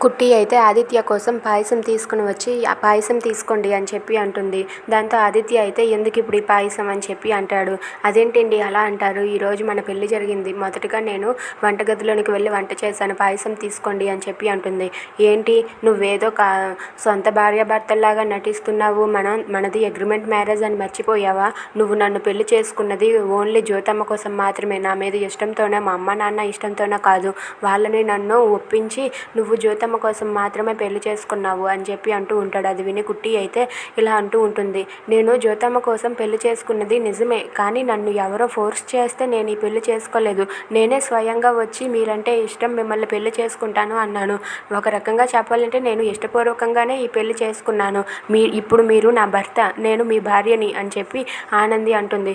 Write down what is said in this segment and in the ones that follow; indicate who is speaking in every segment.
Speaker 1: కుట్టి అయితే ఆదిత్య కోసం పాయసం తీసుకుని వచ్చి ఆ పాయసం తీసుకోండి అని చెప్పి అంటుంది. దాంతో ఆదిత్య అయితే ఎందుకు ఇప్పుడు ఈ పాయసం అని చెప్పి అంటాడు. అదేంటండి అలా అంటారు? ఈరోజు మన పెళ్ళి జరిగింది. మొదటగా నేను వంటగదిలోనికి వెళ్ళి వంట చేశాను. పాయసం తీసుకోండి అని చెప్పి అంటుంది. ఏంటి? నువ్వేదో కా సొంత భార్యాభర్తల్లాగా నటిస్తున్నావు. మనం మనది అగ్రిమెంట్ మ్యారేజ్ అని మర్చిపోయావా? నువ్వు నన్ను పెళ్ళి చేసుకున్నది ఓన్లీ జ్యోతమ్మ కోసం మాత్రమే. నా మీద ఇష్టంతోనే మా అమ్మ నాన్న ఇష్టంతోనే కాదు. వాళ్ళని నన్ను ఒప్పించి నువ్వు జ్యోతమ్మ కోసం మాత్రమే పెళ్ళి చేసుకున్నావు అని చెప్పి అంటూ ఉంటాడు. అది విని కుట్టి అయితే ఇలా అంటూ ఉంటుంది. నేను జ్యోతమ్మ కోసం పెళ్ళి చేసుకున్నది నిజమే కానీ నన్ను ఎవరో ఫోర్స్ చేస్తే నేను ఈ పెళ్ళి చేసుకోలేదు. నేనే స్వయంగా వచ్చి మీరంటే ఇష్టం మిమ్మల్ని పెళ్ళి చేసుకుంటాను అన్నాను. ఒక రకంగా చెప్పాలంటే నేను ఇష్టపూర్వకంగానే ఈ పెళ్ళి చేసుకున్నాను. మీ ఇప్పుడు మీరు నా భర్త నేను మీ భార్యని అని చెప్పి ఆనంది అంటుంది.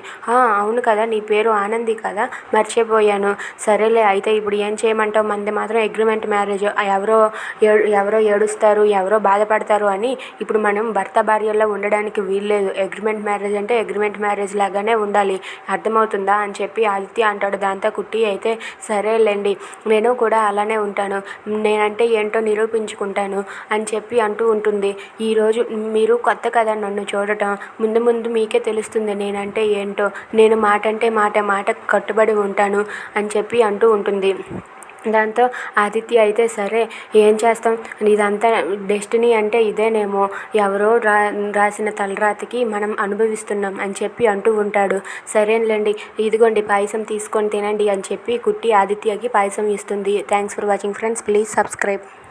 Speaker 1: అవును కదా నీ పేరు ఆనంది కదా మర్చిపోయాను. సరేలే అయితే ఇప్పుడు ఏం చేయమంటావు? మంది మాత్రం అగ్రిమెంట్ మ్యారేజ్. ఎవరో ఎవరో ఏడుస్తారు ఎవరో బాధపడతారు అని ఇప్పుడు మనం భర్త భార్యల్లో ఉండడానికి వీల్లేదు. అగ్రిమెంట్ మ్యారేజ్ అంటే అగ్రిమెంట్ మ్యారేజ్ లాగానే ఉండాలి. అర్థమవుతుందా అని చెప్పి ఆదిత్య అంటాడు. దాంతో కుట్టి అయితే సరేలేండి నేను కూడా అలానే ఉంటాను. నేనంటే ఏంటో నిరూపించుకుంటాను అని చెప్పి అంటూ ఉంటుంది. ఈరోజు మీరు కొత్త కదా నన్ను చూడటం ముందు ముందు మీకే తెలుస్తుంది నేనంటే ఏంటో. నేను మాట అంటే మాట మాట కట్టుబడి ఉంటాను అని చెప్పి అంటూ ఉంటుంది. దాంతో ఆదిత్య అయితే సరే ఏం చేస్తాం? ఇదంతా డెస్టినీ అంటే ఇదేనేమో. ఎవరో రా రాసిన తలరాతికి మనం అనుభవిస్తున్నాం అని చెప్పి అంటూ ఉంటాడు. సరేలేండి ఇదిగోండి పాయసం తీసుకొని తినండి అని చెప్పి కుట్టి ఆదిత్యకి పాయసం ఇస్తుంది. Thanks for watching friends please subscribe